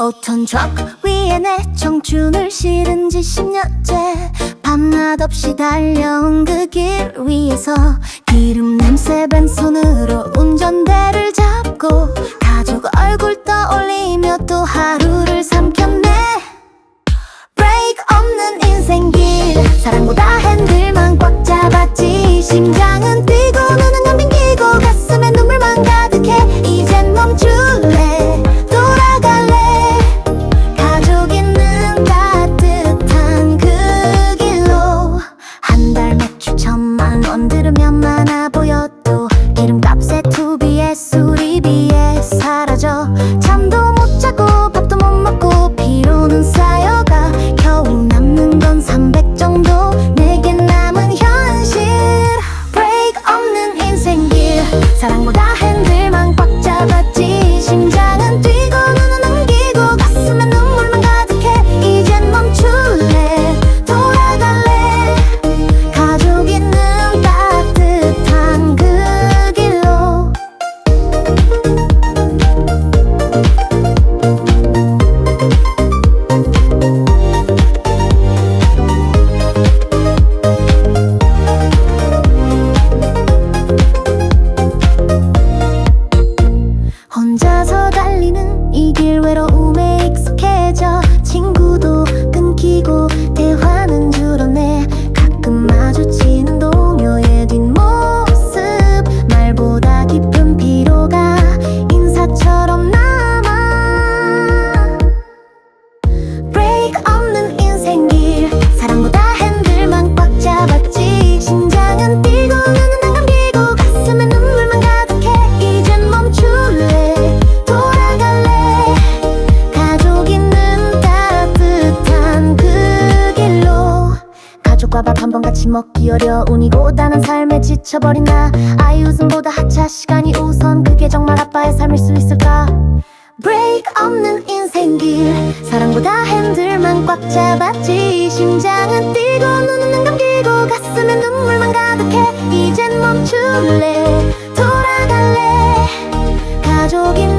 5톤 트럭 위에 내 청춘을 실은 지 10년째 밤낮 없이 달려온 그 길 위에서 기름 냄새 밴 손으로 운전대를 잡고 가족 얼굴 떠올리며 또 하루를 삼켰네. 브레이크 없는 인생길. 사랑보다 한번 같이 먹기 어려운 이 고단한 삶에 지쳐버린 나. 아이 웃음보다 하차 시간이 우선 그게 정말 아빠의 삶일 수 있을까? 브레이크 없는 인생길. 사랑보다 핸들만 꽉 잡았지. 심장은 뛰고 눈은 안 감기고 가슴에 눈물만 가득해. 이젠 멈출래. 돌아갈래. 가족 있는